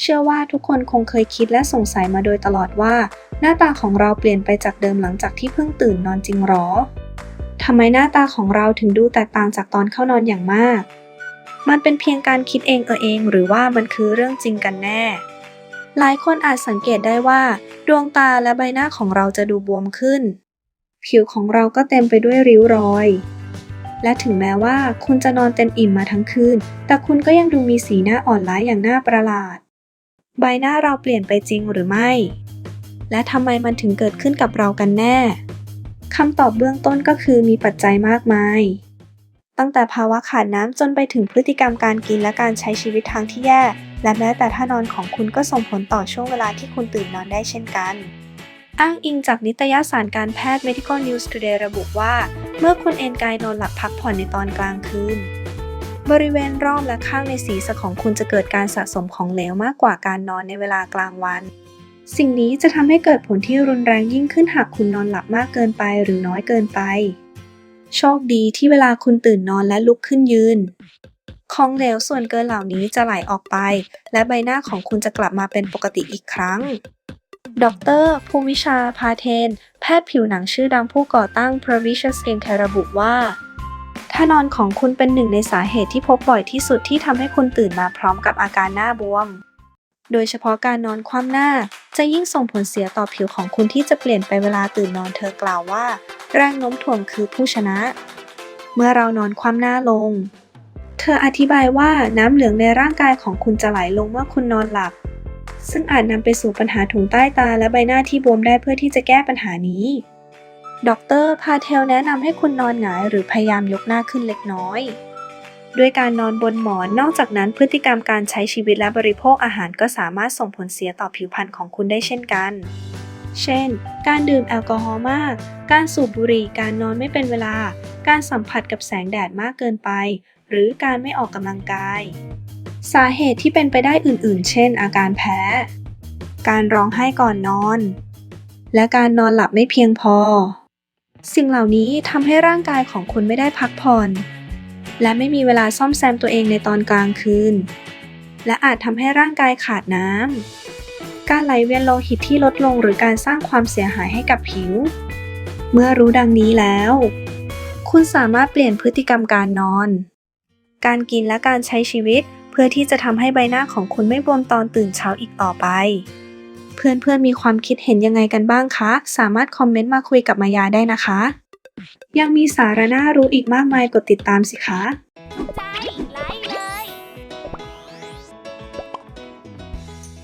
เชื่อว่าทุกคนคงเคยคิดและสงสัยมาโดยตลอดว่า หน้าตาของเราเปลี่ยนไปจากเดิมหลังจากที่เพิ่งตื่นนอนจริงหรอทำไมหน้าตาของเราถึงดูแตกต่างจากตอนเข้านอนอย่างมาก มันเป็นเพียงการคิดเองเออเองหรือว่ามันคือเรื่องจริงกันแน่ หลายคนอาจสังเกตได้ว่า ดวงตาและใบหน้าของเราจะดูบวมขึ้น ผิวของเราก็เต็มไปด้วยริ้วรอย และถึงแม้ว่าคุณจะนอนเต็มอิ่มมาทั้งคืน แต่คุณก็ยังดูมีสีหน้าอ่อนล้าอย่างน่าประหลาด ใบหน้าเราเปลี่ยนไปจริงหรือไม่ และทำไมมันถึงเกิดขึ้นกับเรากันแน่คำตอบเบื้องต้นก็คือมีปัจจัยมากมาย ตั้งแต่ภาวะขาดน้ำจนไปถึงพฤติกรรมการกินและการใช้ชีวิตทางที่แย่ และแม้แต่ท่านอนของคุณก็ส่งผลต่อช่วงเวลาที่คุณตื่นนอนได้เช่นกัน อ้างอิงจากนิตยสารการแพทย์ Medical News Today ระบุว่า เมื่อคุณเอนกายนอนหลับพักผ่อนในตอนกลางคืน บริเวณรอบและข้างในศีรษะของคุณจะเกิดการสะสมของเหลวมากกว่าการนอนในเวลากลางวัน สิ่งนี้จะทำให้เกิดผลที่รุนแรงยิ่งขึ้นหากคุณนอนหลับมากเกินไปหรือน้อยเกินไป โชคดีที่เวลาคุณตื่นนอนและลุกขึ้นยืน ของเหลวส่วนเกินเหล่านี้จะไหลออกไป และใบหน้าของคุณจะกลับมาเป็นปกติอีกครั้งดร ภูมิชา พาเทน แพทย์ผิวหนังชื่อดังผู้ก่อตั้ง Provision Skincare ระบุว่า ถ้านอนของคุณเป็นหนึ่งในสาเหตุที่พบบ่อยที่สุดที่ทำให้คุณตื่นมาพร้อมกับอาการหน้าบวม โดยเฉพาะการนอนคว่ำหน้าจะยิ่งส่งผลเสียต่อผิวของคุณที่จะเปลี่ยนไปเวลาตื่นนอนเธอกล่าวว่า แรงโน้มถ่วงคือผู้ชนะ เมื่อเรานอนคว่ำหน้าลง เธออธิบายว่าน้ำเหลืองในร่างกายของคุณจะไหลลงเมื่อคุณนอนหลับ ซึ่งอาจนำไปสู่ปัญหาถุงใต้ตาและใบหน้าที่บวมได้เพื่อที่จะแก้ปัญหานี้ ด็อกเตอร์พาเทลแนะนำให้คุณนอนหงายหรือพยายามยกหน้าขึ้นเล็กน้อย ด้วยการนอนบนหมอนนอกจากนั้นพฤติกรรมการใช้ชีวิตและบริโภคอาหารก็สามารถส่งผลเสียต่อผิวพรรณของคุณได้เช่นกัน เช่น การดื่มแอลกอฮอล์มาก การสูบบุหรี่ การนอนไม่เป็นเวลา การสัมผัสกับแสงแดดมากเกินไป หรือการไม่ออกกำลังกาย สาเหตุที่เป็นไปได้อื่น ๆ เช่น อาการแพ้ การร้องไห้ก่อนนอน และการนอนหลับไม่เพียงพอ สิ่งเหล่านี้ทำให้ร่างกายของคุณไม่ได้พักผ่อน และไม่มีเวลาซ่อมแซมตัวเองในตอนกลางคืน และอาจทำให้ร่างกายขาดน้ำ การไหลเวียนโลหิตที่ลดลงหรือการสร้างความเสียหายให้กับผิว เมื่อรู้ดังนี้แล้ว คุณสามารถเปลี่ยนพฤติกรรมการนอน การกินและการใช้ชีวิตเพื่อที่จะทำให้ใบหน้าของคุณไม่บวมตอนตื่นเช้าอีกต่อไป เพื่อนๆมีความคิดเห็นยังไงกันบ้างคะ สามารถคอมเมนต์มาคุยกับมายาได้นะคะ ยังมีสาระน่ารู้อีกมากมายกดติดตามสิคะ